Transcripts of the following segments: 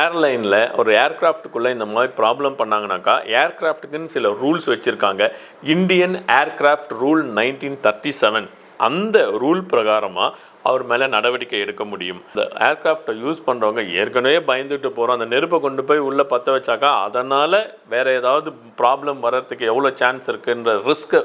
ஏர்லைனில் ஒரு ஏர்க்ராஃப்ட்டுக்குள்ளே இந்த மாதிரி ப்ராப்ளம் பண்ணாங்கனாக்கா ஏர்க்ராஃப்ட்டுக்குன்னு சில ரூல்ஸ் வச்சுருக்காங்க. Indian aircraft rule nineteen thirty seven. அந்த ரூல் பிரகாரமாக அவர் மேலே நடவடிக்கை எடுக்க முடியும். இந்த ஏர்க்ராஃப்டை யூஸ் பண்ணுறவங்க ஏற்கனவே பயந்துட்டு போகிறோம் அந்த நெருப்பை கொண்டு போய் உள்ளே பற்ற வச்சாக்கா அதனால் வேறு ஏதாவது ப்ராப்ளம் வர்றதுக்கு எவ்வளோ சான்ஸ் இருக்குன்ற ரிஸ்க்கு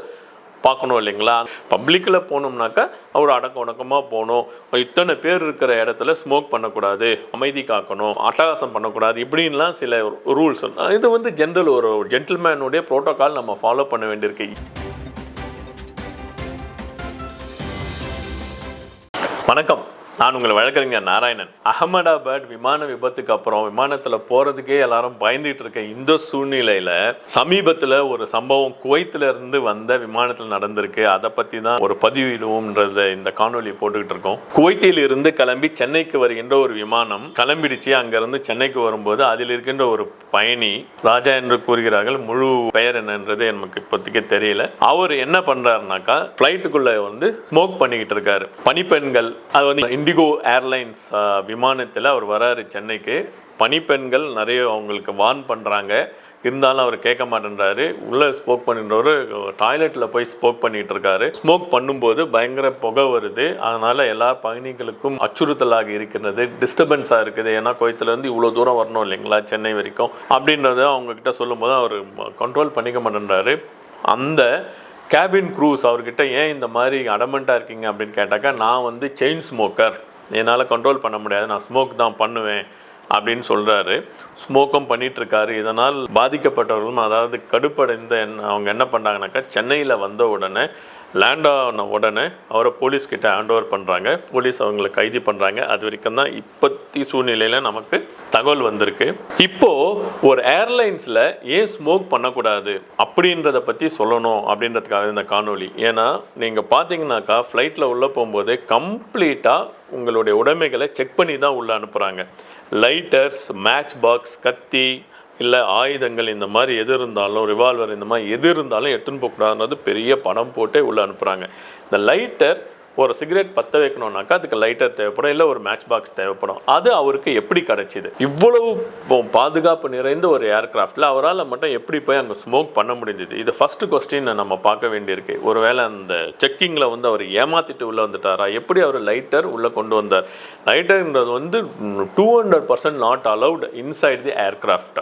பார்க்கணும் இல்லைங்களா? பப்ளிக்கில் போனோம்னாக்கா அவர் அடக்க உடக்கமாக போகணும். இத்தனை பேர் இருக்கிற இடத்துல ஸ்மோக் பண்ணக்கூடாது அமைதி காக்கணும் அட்டகாசம் பண்ணக்கூடாது இப்படின்லாம் சில ரூல்ஸ் இது வந்து ஜென்ரல் ஒரு ஜென்டில்மேனுடைய ப்ரோட்டோக்கால் நம்ம ஃபாலோ பண்ண வேண்டியிருக்கு. வணக்கம். நான் உங்கள் வழக்கறிஞர் நாராயணன். அகமதாபாத் விமான விபத்துக்கு அப்புறம் விமானத்தில் போகிறதுக்கே எல்லாரும் பயந்துட்டு இருக்க இந்த சூழ்நிலையில் சமீபத்தில் ஒரு சம்பவம் குவைத்தில் இருந்து வந்த விமானத்தில் நடந்திருக்கு. அதை பற்றி தான் ஒரு பதிவிடுவோம்ன்றத இந்த காணொலி போட்டுக்கிட்டு இருக்கோம். குவைத்தில் இருந்து கிளம்பி சென்னைக்கு வருகின்ற ஒரு விமானம் கிளம்பிடுச்சு. அங்கேருந்து சென்னைக்கு வரும்போது அதில் இருக்கின்ற ஒரு பயணி ராஜா என்று கூறுகிறார்கள் முழு பெயர் என்னன்றது நமக்கு இப்போதைக்கு தெரியல. அவர் என்ன பண்ணுறாருனாக்கா ஃப்ளைட்டுக்குள்ளே வந்து ஸ்மோக் பண்ணிக்கிட்டு இருக்காரு. பனிப்பெண்கள் அது வந்து இண்டிகோ ஏர்லைன்ஸ் விமானத்தில் அவர் வராரு சென்னைக்கு. பனிப்பெண்கள் நிறைய அவங்களுக்கு வார்ன் பண்ணுறாங்க இருந்தாலும் அவர் கேட்க மாட்டேன்றாரு. உள்ளே ஸ்மோக் பண்ணின்றவர் டாய்லெட்டில் போய் ஸ்மோக் பண்ணிகிட்டு இருக்காரு ஸ்மோக் பண்ணும்போது பயங்கர புகை வருது. அதனால் எல்லா பயணிகளுக்கும் அச்சுறுத்தலாக இருக்கிறது டிஸ்டர்பன்ஸாக இருக்குது. ஏன்னா கோயத்துலேருந்து இவ்வளோ தூரம் வரணும் இல்லைங்களா சென்னை வரைக்கும்? அப்படின்றத அவங்கக்கிட்ட சொல்லும்போது அவர் கண்ட்ரோல் பண்ணிக்க மாட்டேன்றாரு. அந்த கேபின் க்ரூஸ் அவர்கிட்ட ஏன் இந்த மாதிரி அடமெண்ட்டாக இருக்கீங்க அப்படின்னு கேட்டாக்கா நான் வந்து செயின் ஸ்மோக்கர் என்னால் கண்ட்ரோல் பண்ண முடியாது. நான் ஸ்மோக் தான் பண்ணுவேன் அப்படின்னு சொல்கிறாரு ஸ்மோக்கும் பண்ணிகிட்ருக்காரு இதனால் பாதிக்கப்பட்டவர்களும் அதாவது கடுப்படைந்த என்ன- அவங்க என்ன பண்ணாங்கனாக்கா சென்னையில் வந்த உடனே லேண்ட் ஆன உடனே அவரை போலீஸ்கிட்ட ஹேண்ட் ஓவர் பண்ணுறாங்க போலீஸ் அவங்களை கைது பண்ணுறாங்க அது வரைக்கும் தான் இப்பத்தி சூழ்நிலையில் நமக்கு தகவல் வந்திருக்கு. இப்போது ஒரு ஏர்லைன்ஸில் ஏன் ஸ்மோக் பண்ணக்கூடாது? அப்படின்றத பற்றி சொல்லணும் அப்படின்றதுக்காக இந்த காணொளி. ஏன்னா நீங்கள் பார்த்தீங்கன்னாக்கா ஃப்ளைட்டில் உள்ளே போகும்போது கம்ப்ளீட்டாக உங்களுடைய உடைமைகளை செக் பண்ணி தான் உள்ளே அனுப்புகிறாங்க லைட்டர்ஸ் மேட்ச் பாக்ஸ் கத்தி இல்லை ஆயுதங்கள் இந்த மாதிரி எது இருந்தாலும் ரிவால்வர் இந்த மாதிரி எது இருந்தாலும் எடுத்துன்னு போகக்கூடாதுன்றது பெரிய படம் போட்டே உள்ளே அனுப்புகிறாங்க இந்த லைட்டர் ஒரு சிகரெட் பற்ற வைக்கணும்னாக்கா அதுக்கு லைட்டர் தேவைப்படும் இல்லை ஒரு மேட்ச் பாக்ஸ் தேவைப்படும். அது அவருக்கு எப்படி கிடைச்சிது? இவ்வளவு பாதுகாப்பு நிறைந்த ஒரு ஏர்கிராஃப்டில் அவரால் மட்டும் எப்படி போய் அங்கே ஸ்மோக் பண்ண முடிஞ்சது? இது ஃபர்ஸ்ட் கொஸ்டின் நம்ம பார்க்க வேண்டியிருக்கு. ஒருவேளை அந்த செக்கிங்கில் வந்து அவர் ஏமாத்திட்டு உள்ளே வந்துட்டாரா? எப்படி அவர் லைட்டர் உள்ளே கொண்டு வந்தார்? லைட்டர்ன்றது வந்து two hundred percent not allowed inside the aircraft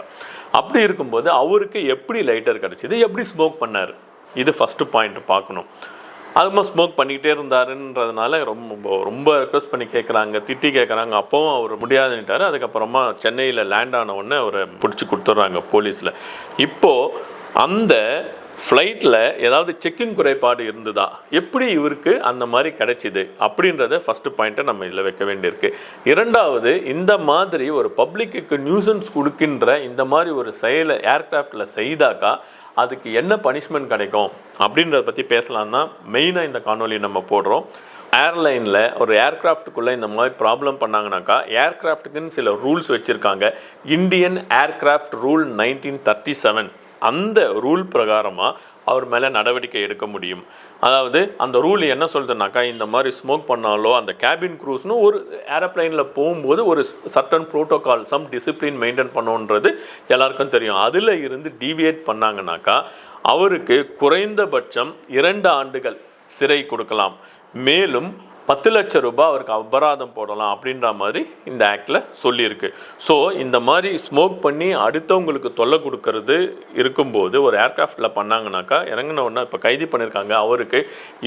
அப்படி இருக்கும்போது அவருக்கு எப்படி லைட்டர் கிடைச்சிது? எப்படி ஸ்மோக் பண்ணார்? இது ஃபஸ்ட்டு பாயிண்ட் பார்க்கணும். அதுமா ஸ்மோக் பண்ணிக்கிட்டே இருந்தாருன்றதுனால ரொம்ப ரொம்ப ரெக்வஸ்ட் பண்ணி கேட்குறாங்க திட்டி கேட்குறாங்க அப்போவும் அவர் முடியாதுன்ட்டாரு அதுக்கப்புறமா சென்னையில் லேண்ட் ஆன உடனே அவரை பிடிச்சி கொடுத்துட்றாங்க போலீஸில். இப்போது அந்த ஃப்ளைட்டில் ஏதாவது செக்கிங் குறைபாடு இருந்ததா? எப்படி இவருக்கு அந்த மாதிரி கிடைச்சிது? அப்படின்றத ஃபஸ்ட்டு பாயிண்ட்டை நம்ம இதில் வைக்க வேண்டியிருக்கு. இரண்டாவது இந்த மாதிரி ஒரு பப்ளிக்கு நியூசன்ஸ் கொடுக்கின்ற இந்த மாதிரி ஒரு செயலை ஏர்க்ராஃப்டில் செய்தாக்கா அதுக்கு என்ன பனிஷ்மெண்ட் கிடைக்கும்? அப்படின்றத பற்றி பேசலாம் தான் மெயினாக இந்த காணொலி நம்ம போடுறோம். ஏர்லைனில் ஒரு ஏர்கிராஃப்ட்டுக்குள்ளே இந்த மாதிரி ப்ராப்ளம் பண்ணாங்கனாக்கா ஏர்கிராஃப்ட்டுக்குன்னு சில ரூல்ஸ் வச்சுருக்காங்க. Indian aircraft rule nineteen thirty seven அந்த ரூல் பிரகாரமாக அவர் மேலே நடவடிக்கை எடுக்க முடியும். அதாவது அந்த ரூல் என்ன சொல்லுதுனாக்கா இந்த மாதிரி ஸ்மோக் பண்ணாலோ அந்த கேபின் க்ரூஸ்னு ஒரு ஏரோப்ளைனில் போகும்போது ஒரு certain protocol some discipline maintain பண்ணணுன்றது எல்லாருக்கும் தெரியும். அதில் இருந்து டீவியேட் பண்ணாங்கனாக்கா அவருக்கு குறைந்தபட்சம் இரண்டு ஆண்டுகள் சிறை கொடுக்கலாம். மேலும் பத்து லட்சம் ரூபாய் அவருக்கு அபராதம் போடலாம் அப்படின்ற மாதிரி இந்த ஆக்டில் சொல்லியிருக்கு. ஸோ இந்த மாதிரி ஸ்மோக் பண்ணி அடுத்தவங்களுக்கு தொல்லை கொடுக்கறது இருக்கும்போது ஒரு ஏர்க்ராஃப்டில் பண்ணாங்கனாக்கா இறங்கின உடனே இப்போ கைது பண்ணியிருக்காங்க அவருக்கு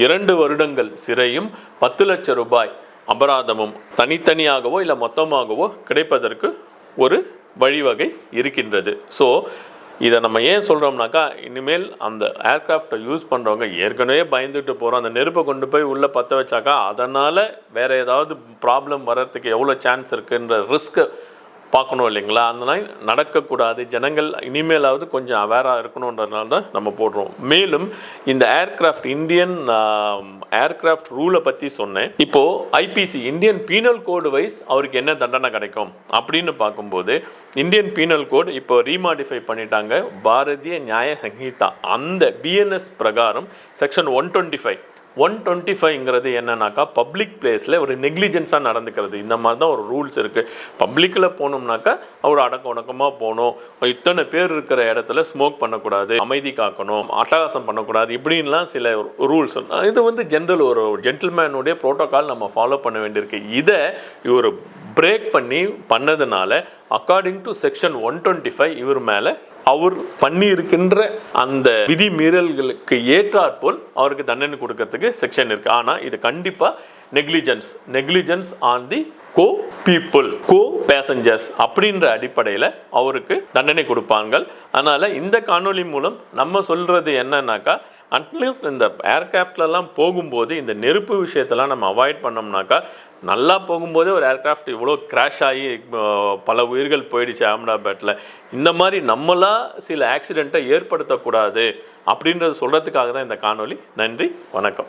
இரண்டு வருடங்கள் சிறையும் பத்து லட்சம் ரூபாய் அபராதமும் தனித்தனியாகவோ இல்லை மொத்தமாகவோ கிடைப்பதற்கு ஒரு வழிவகை இருக்கின்றது. ஸோ இதை நம்ம ஏன் சொல்கிறோம்னாக்கா இனிமேல் அந்த ஏர்க்ராஃப்டை யூஸ் பண்ணுறவங்க ஏற்கனவே பயந்துட்டு போகிறோம் அந்த நெருப்பை கொண்டு போய் உள்ளே பற்ற வச்சாக்கா அதனால் வேறு ஏதாவது ப்ராப்ளம் வர்றதுக்கு எவ்வளோ சான்ஸ் இருக்குன்ற ரிஸ்க்கு பார்க்கணும் இல்லைங்களா? அந்த நடக்கக்கூடாது. ஜனங்கள் இனிமேலாவது கொஞ்சம் அவேராக இருக்கணுன்றதுனால தான் நம்ம போடுறோம். மேலும் இந்த ஏர்கிராஃப்ட் இந்தியன் ஏர்கிராஃப்ட் ரூலை பற்றி சொன்னேன். இப்போது IPC Indian penal code wise அவருக்கு என்ன தண்டனை கிடைக்கும்? அப்படின்னு பார்க்கும்போது இந்தியன் பீனல் கோட் இப்போ ரீமாடிஃபை பண்ணிட்டாங்க. பாரதிய நியாய சங்கீதா. அந்த பிஎன்எஸ் பிரகாரம் section one twenty five one twenty ஃபைவ்ங்கிறது என்னன்னாக்கா பப்ளிக் பிளேஸில் ஒரு நெக்லிஜென்ஸாக நடந்துக்கிறது. இந்த மாதிரி தான் ஒரு ரூல்ஸ் இருக்குது பப்ளிக்கில் போனோம்னாக்கா அவர் அடக்க உடக்கமாக போகணும். இத்தனை பேர் இருக்கிற இடத்துல ஸ்மோக் பண்ணக்கூடாது அமைதி காக்கணும் அட்டகாசம் பண்ணக்கூடாது இப்படின்லாம் சில ரூல்ஸ் இது வந்து ஜென்ரல் ஒரு ஜென்டில்மேனுடைய ப்ரோட்டோகால் நம்ம ஃபாலோ பண்ண வேண்டியிருக்கு. இதை இவர் பிரேக் பண்ணி பண்ணதுனால according to section one twenty five இவர் மேலே அவர் பண்ணி இருக்கின்ற அந்த விதி மீறல்களுக்கு ஏற்றாற்போல் அவருக்கு தண்டனை கொடுக்கறதுக்கு செக்ஷன் இருக்கு. ஆனால் இது கண்டிப்பாக negligence negligence on the co people co passengers அப்படின்ற அடிப்படையில் அவருக்கு தண்டனை கொடுப்பாங்க அதனால் இந்த காணொளி மூலம் நம்ம சொல்கிறது என்னன்னாக்கா அட்லீஸ்ட் இந்த ஏர்கிராஃப்ட்லலாம் போகும்போது இந்த நெருப்பு விஷயத்தெல்லாம் நம்ம அவாய்ட் பண்ணோம்னாக்கா நல்லா போகும்போதே ஒரு ஏர்க்ராஃப்ட் இவ்வளோ கிராஷ் ஆகி பல உயிர்கள் போயிடுச்சு அஹமதாபாத்தில் இந்த மாதிரி நம்மளா சில ஆக்சிடெண்ட்டை ஏற்படுத்தக்கூடாது அப்படின்றது சொல்கிறதுக்காக தான் இந்த காணொலி நன்றி வணக்கம்.